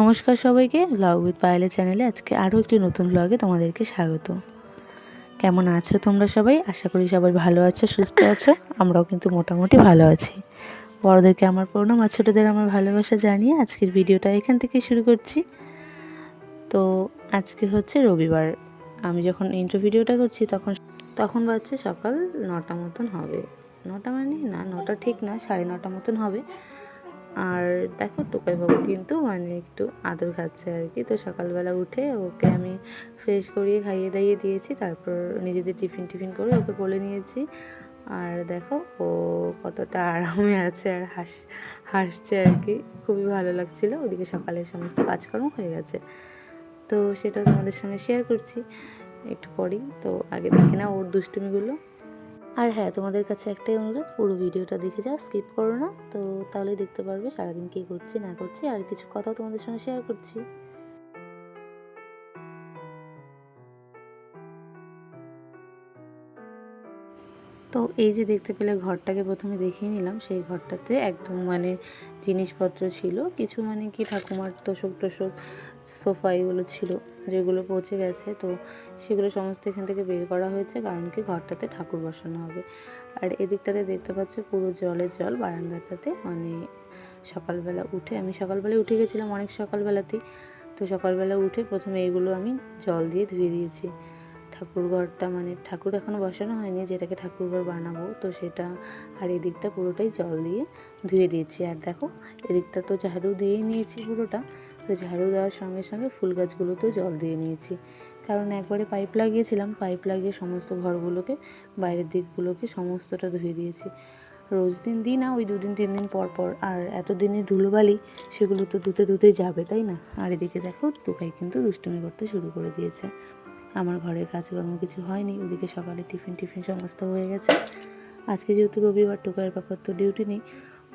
নমস্কার সবাইকে blog with পায়েলের চ্যানেলে আজকে আরও একটি নতুন ব্লগে তোমাদেরকে স্বাগত। কেমন আছো তোমরা সবাই? আশা করি সবাই ভালো আছো, সুস্থ আছো, আমরাও কিন্তু মোটামুটি ভালো আছি। বড়োদেরকে আমার প্রণাম আর ছোটোদের আমার ভালোবাসা জানিয়ে আজকের ভিডিওটা এখান থেকে শুরু করছি। তো আজকে হচ্ছে রবিবার। আমি যখন ইন্টার ভিডিওটা করছি তখন তখন বাজছে সকাল নটা মতন হবে। নটা মানে না, নটা ঠিক না, সাড়ে নটা মতন হবে। আর দেখো টোকাইবাবু কিন্তু মানে একটু আদর খাচ্ছে আর কি। তো সকালবেলা উঠে ওকে আমি ফ্রেশ করিয়ে খাইয়ে দাইয়ে দিয়েছি, তারপর নিজেদের টিফিন টিফিন করে ওকে কোলে নিয়েছি। আর দেখো ও কতটা আরামে আছে আর হাস, হাসছে আর কি। খুবই ভালো লাগছিল। ওদিকে সকালের সমস্ত কাজকর্ম হয়ে গেছে। তো সেটা তোমাদের সঙ্গে শেয়ার করছি। একটু পরেই। তো আগে দেখে না ওর দুষ্টুমিগুলো। আর হ্যাঁ তোমাদের কাছে একটাই অনুরোধ, পুরো ভিডিওটা দেখে যাও স্কিপ করো না। তো তাহলে দেখতে পারবে সারাদিন কী করছি, না করছি, আর কিছু কথাও তোমাদের সঙ্গে শেয়ার করছি। তো এই যে দেখতে পেলে ঘরটাকে প্রথমে দেখিয়ে নিলাম, সেই ঘরটাতে একদম মানে জিনিসপত্র ছিল। কিছু মানে কি ঠাকুমার তোষক টোষক সোফা এগুলো ছিল যেগুলো পচে গেছে, তো সেগুলো সমস্ত এখান থেকে বের করা হয়েছে কারণ কি ঘরটাতে ঠাকুর বসানো হবে। আর এদিকটাতে দেখতে পাচ্ছ পুরো জলে জল, বারান্দাটাতে মানে সকালবেলা উঠে, আমি সকালবেলায় উঠে গেছিলাম অনেক সকালবেলাতেই। তো সকালবেলা উঠে প্রথমে এগুলো আমি জল দিয়ে ধুয়ে দিয়েছি। ঠাকুর ঘরটা মানে ঠাকুর এখনও বসানো হয়নি, যেটাকে ঠাকুর ঘর বানাবো, তো সেটা আর এদিকটা পুরোটাই জল দিয়ে ধুয়ে দিয়েছি। আর দেখো, এদিকটা তো ঝাড়ু দিয়েই নিয়েছি পুরোটা, তো ঝাড়ু দেওয়ার সঙ্গে সঙ্গে ফুল গাছগুলোতেও জল দিয়ে নিয়েছি। কারণ একবারে পাইপ লাগিয়েছিলাম, পাইপ লাগিয়ে সমস্ত ঘরগুলোকে, বাইরের দিকগুলোকে সমস্তটা ধুয়ে দিয়েছি। রোজ দিন দিই না, ওই দুদিন তিন দিন পর পর, আর এত দিনের ধুলোবালি সেগুলো তো ধুতে ধুতেই যাবে, তাই না? আর এদিকে দেখো, টুকাই কিন্তু দুষ্টুমি করতে শুরু করে দিয়েছে। আমার ঘরের কাজকর্ম কিছু হয়নি, ওদিকে সকালে টিফিন টিফিন সমস্ত হয়ে গেছে। আজকে যেহেতু রবিবার, টোকার পাপার তো ডিউটি নেই,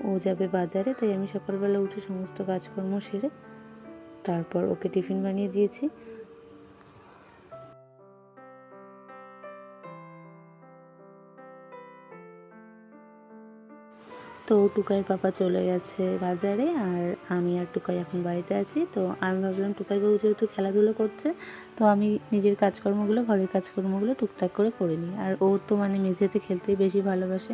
ও যাবে বাজারে, তাই আমি সকালবেলা উঠে সমস্ত কাজকর্ম সেরে তারপর ওকে টিফিন বানিয়ে দিয়েছি। তো টুকাইয়ের পাপা চলে গেছে বাজারে আর আমি আর টুকাই এখন বাড়িতে আছি। তো আমি ভাবলাম টুকাই বাবু যেহেতু খেলাধুলো করছে, তো আমি নিজের কাজকর্মগুলো, ঘরের কাজকর্মগুলো টুকটাক করে করে নিই। আর ও তো মানে মেঝেতে খেলতেই বেশি ভালোবাসে।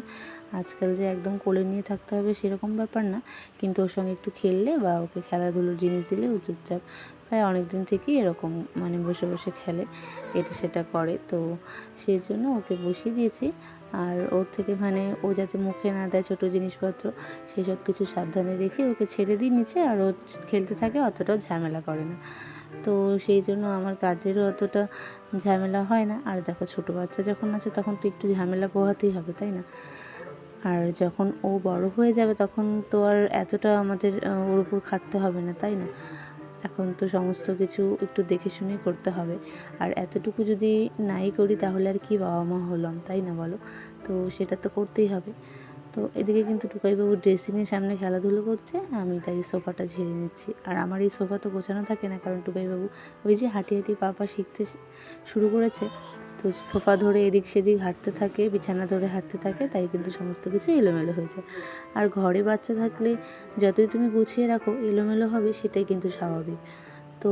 আজকাল যে একদম কোলে নিয়ে থাকতে হবে সেরকম ব্যাপার না। কিন্তু ওর সঙ্গে একটু খেললে বা ওকে খেলাধুলোর জিনিস দিলে ও চুপচাপ প্রায় অনেক দিন থেকেই এরকম মানে বসে বসে খেলে। এটা সেটা করে। তো সেই জন্য ওকে বসিয়ে দিয়েছি। আর ওর থেকে মানে ও যাতে মুখে না দেয় ছোটো জিনিসপত্র, সেসব কিছু সাবধানে রেখে ওকে ছেড়ে দিই নিচে আর ও খেলতে থাকে, অতটাও ঝামেলা করে না। তো সেই জন্য আমার কাজেরও অতটা ঝামেলা হয় না। আর দেখো ছোটো বাচ্চা যখন আছে তখন তো একটু ঝামেলা পোহাতেই হবে, তাই না? আর যখন ও বড় হয়ে যাবে তখন তো আর এতটা আমাদের ওর উপর খাটতে হবে না, তাই না? এখন তো সমস্ত কিছু একটু দেখে শুনে করতে হবে। আর এতটুকু যদি নাই করি তাহলে আর কি বাবা মা হলাম, তাই না বলো? তো সেটা তো করতেই হবে। তো এদিকে কিন্তু টুকাইবাবু ড্রেসিংয়ের সামনে খেলাধুলো করছে, আমি তাই সোফাটা ঝেড়ে নিচ্ছি। আর আমার এই সোফা তো গোছানো থাকে না, কারণ টুকাইবাবু ওই যে হাঁটি হাঁটি পাপা শিখতে শুরু করেছে। তো সোফা ধরে এদিক সেদিক হাঁটতে থাকে, বিছানা ধরে হাঁটতে থাকে, তাই কিন্তু সমস্ত কিছু এলোমেলো হয়ে যায়। আর ঘরে বাচ্চা থাকলে যতই তুমি গুছিয়ে রাখো, এলোমেলো হবে সেটাই কিন্তু স্বাভাবিক। তো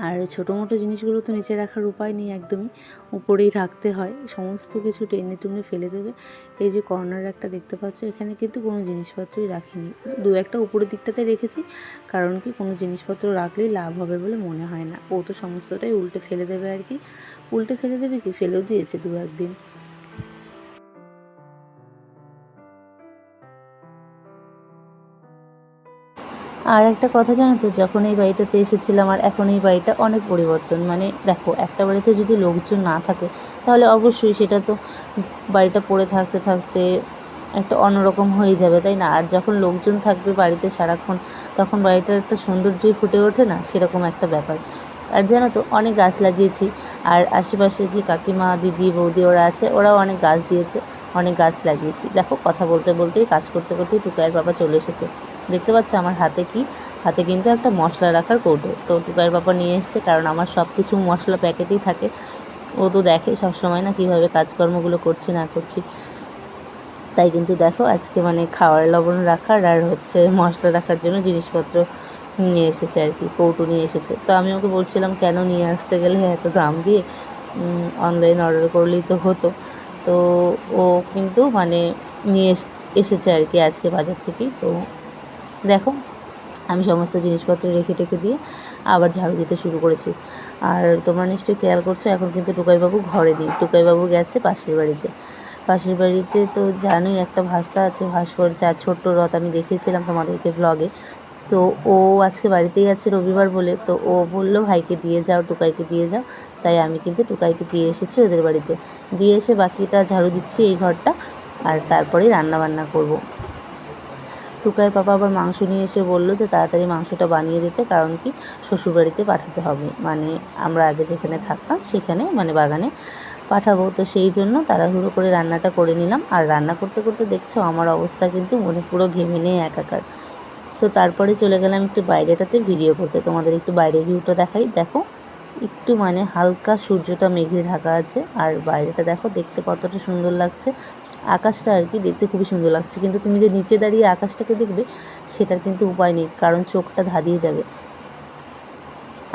আর ছোটো মোটো জিনিসগুলো তো নিচে রাখার উপায় নেই একদমই। উপরেই রাখতে হয়। সমস্ত কিছু টেনে টুনে ফেলে দেবে। এই যে কর্নার একটা দেখতে পাচ্ছ, এখানে কিন্তু কোনো জিনিসপত্রই রাখিনি। দু একটা উপরের দিকটাতে রেখেছি, কারণ কি কোনো জিনিসপত্র রাখলেই লাভ হবে বলে মনে হয় না। ও তো সমস্তটাই উল্টে ফেলে দেবে আর কি। উল্টে ফেলে দেবে কি? ফেলেও দিয়েছে দু একদিন। আর একটা কথা জানো তো, যখন এই বাড়িটাতে এসেছিলাম আর এখন এই বাড়িটা অনেক পরিবর্তন মানে দেখো একটা বাড়িতে যদি লোকজন না থাকে, তাহলে অবশ্যই সেটা তো বাড়িটা পড়ে থাকতে থাকতে একটা অন্যরকম হয়ে যাবে, তাই না? আর যখন লোকজন থাকবে বাড়িতে সারাক্ষণ, তখন বাড়িটার একটা সৌন্দর্যই ফুটে ওঠে না? সেরকম একটা ব্যাপার। আর জানো তো, অনেক গাছ লাগিয়েছি, আর আশেপাশে যে কাকিমা, দিদি, বৌদি ওরা আছে, ওরাও অনেক গাছ দিয়েছে, অনেক গাছ লাগিয়েছি। দেখো কথা বলতে বলতেই, কাজ করতে করতেই টুকাইয়ের বাবা চলে এসেছে। দেখতে পাচ্ছ আমার হাতে কি? হাতে কিন্তু একটা মশলা রাখার কৌটো। তো টুকাইয়ের বাবা নিয়ে এসছে, কারণ আমার সব কিছু মশলা প্যাকেটেই থাকে। ও তো দেখে সবসময় না কীভাবে কাজকর্মগুলো করছি, না করছি। তাই কিন্তু দেখো, আজকে মানে খাওয়ার লবণ রাখার আর হচ্ছে মশলা রাখার জন্য জিনিসপত্র নিয়ে এসেছে আর কি, কৌটো নিয়ে এসেছে। তো আমি ওকে বলছিলাম, কেন নিয়ে আসতে গেলে এত দাম দিয়ে? অনলাইন অর্ডার করলেই তো হতো। তো ও কিন্তু মানে নিয়ে এস- এসেছে আর কি আজকে বাজার থেকেই। তো দেখো, আমি সমস্ত জিনিসপত্র রেখে টেখে দিয়ে আবার ঝাড়ু দিতে শুরু করেছি। আর তোমরা নিশ্চয়ই খেয়াল করছ, এখন কিন্তু টুকাইবাবু ঘরে নেই। টুকাইবাবু গেছে পাশের বাড়িতে। পাশের বাড়িতে তো জানোই একটা ভাস্তা আছে ভাস্কর চার ছোট্ট রথ আমি দেখিয়েছিলাম তোমাদেরকে ব্লগে তো ও আজকে বাড়িতেই আছে রবিবার বলে, তো ও বলল, ভাইকে দিয়ে যাও, টুকাইকে দিয়ে যাও। তাই আমি কিন্তু টুকাইকে দিয়ে এসেছি ওদের বাড়িতে। দিয়ে এসে বাকিটা ঝাড়ু দিচ্ছি এই ঘরটা, আর তারপরেই রান্না বান্না করব। টুকাইয়ের পাপা আবার মাংস নিয়ে এসে বলল যে তাড়াতাড়ি মাংসটা বানিয়ে দিতে, কারণ কি শ্বশুরবাড়িতে পাঠাতে হবে। মানে আমরা আগে যেখানে থাকতাম সেখানে মানে বাগানে পাঠাবো। তো সেই জন্য তাড়াহুড়ো করে রান্নাটা করে নিলাম। আর রান্না করতে করতে দেখছ আমার অবস্থা কিন্তু মনে পুরো ঘেমে নেই একাকার। তো তারপরে চলে গেলাম একটু বাইরেটাতে ভিডিও করতে। তোমাদের একটু বাইরের ভিউটা দেখাই। দেখো, একটু মানে হালকা সূর্যটা মেঘে ঢাকা আছে। আর বাইরেটা দেখো, দেখতে কতটা সুন্দর লাগছে। আকাশটা আর কি দেখতে খুবই সুন্দর লাগছে। কিন্তু তুমি যে নিচে দাঁড়িয়ে আকাশটাকে দেখবে, সেটার কিন্তু উপায় নেই, কারণ চোখটা ধাঁধিয়ে যাবে।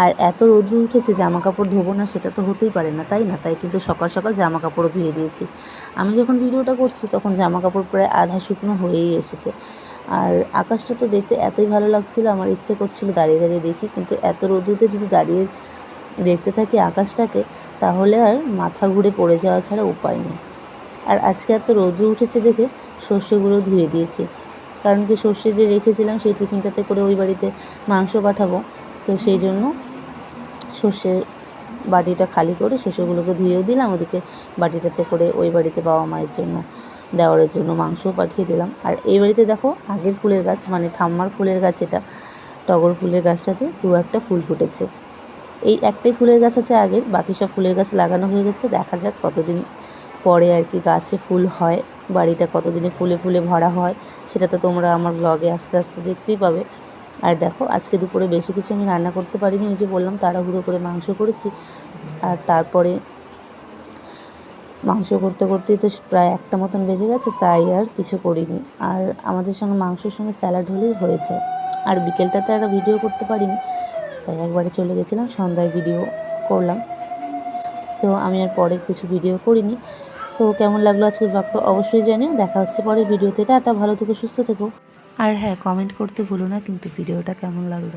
আর এত রৌদ্র উঠেছে জামা কাপড় ধোবো না, সেটা তো হতেই পারে না, তাই না? তাই কিন্তু সকাল সকাল জামা কাপড়ও ধুয়ে দিয়েছি। আমি যখন ভিডিওটা করছি, তখন জামা কাপড় প্রায় আধা শুকনো হয়েই এসেছে। আর আকাশটা তো দেখতে এতই ভালো লাগছিল, আমার ইচ্ছে করছিল দাঁড়িয়ে দাঁড়িয়ে দেখি, কিন্তু এত রৌদ্রতে যদি দাঁড়িয়ে দেখতে থাকি আকাশটাকে, তাহলে আর মাথা ঘুরে পড়ে যাওয়া ছাড়া উপায় নেই। আর আজকে এত রৌদ্র উঠেছে দেখে সর্ষেগুলো ধুয়ে দিয়েছি। কারণ কি সর্ষে যে রেখেছিলাম সেই টিফিনটাতে করে ওই বাড়িতে মাংস পাঠাবো। তো সেই জন্য সর্ষের বাটিটা খালি করে সর্ষেগুলোকে ধুয়েও দিলাম। ওদিকে বাটিটাতে করে ওই বাড়িতে বাবা মায়ের জন্য, দেওয়ারের জন্য মাংসও পাঠিয়ে দিলাম। আর এই বাড়িতে দেখো আগের ফুলের গাছ মানে ঠাম্মার ফুলের গাছ এটা, টগর ফুলের গাছটাতে দু একটা ফুল ফুটেছে। এই একটাই ফুলের গাছ আছে আগের, বাকি সব ফুলের গাছ লাগানো হয়ে গেছে। দেখা যাক কতদিন পরে আর কি গাছে ফুল হয়, বাড়িটা কতদিনে ফুলে ফুলে ভরা হয়, সেটা তো তোমরা আমার ব্লগে আস্তে আস্তে দেখতেই পাবে। আর দেখো, আজকে দুপুরে বেশি কিছু আমি রান্না করতে পারিনি, ওই যে বললাম তাড়াহুড়ো করে মাংস করেছি। আর তারপরে মাংস করতে করতেই তো প্রায় একটা মতন বেজে গেছে, তাই আর কিছু করিনি। আর আমাদের সঙ্গে মাংসের সঙ্গে স্যালাড হলেই হয়েছে। আর বিকেলটাতে একটা ভিডিও করতে পারিনি, তাই একবারে চলে গেছিলাম, সন্ধ্যায় ভিডিও করলাম। তো আমি আর পরে কিছু ভিডিও করিনি। তো কেমন লাগল আজকের বাক্য অবশ্যই জানিও। দেখা হচ্ছে পরের ভিডিওতে। টাটা, ভালো থেকো, সুস্থ থেকো। আর হ্যাঁ কমেন্ট করতে ভুলো না, কিন্তু ভিডিওটা কেমন লাগল?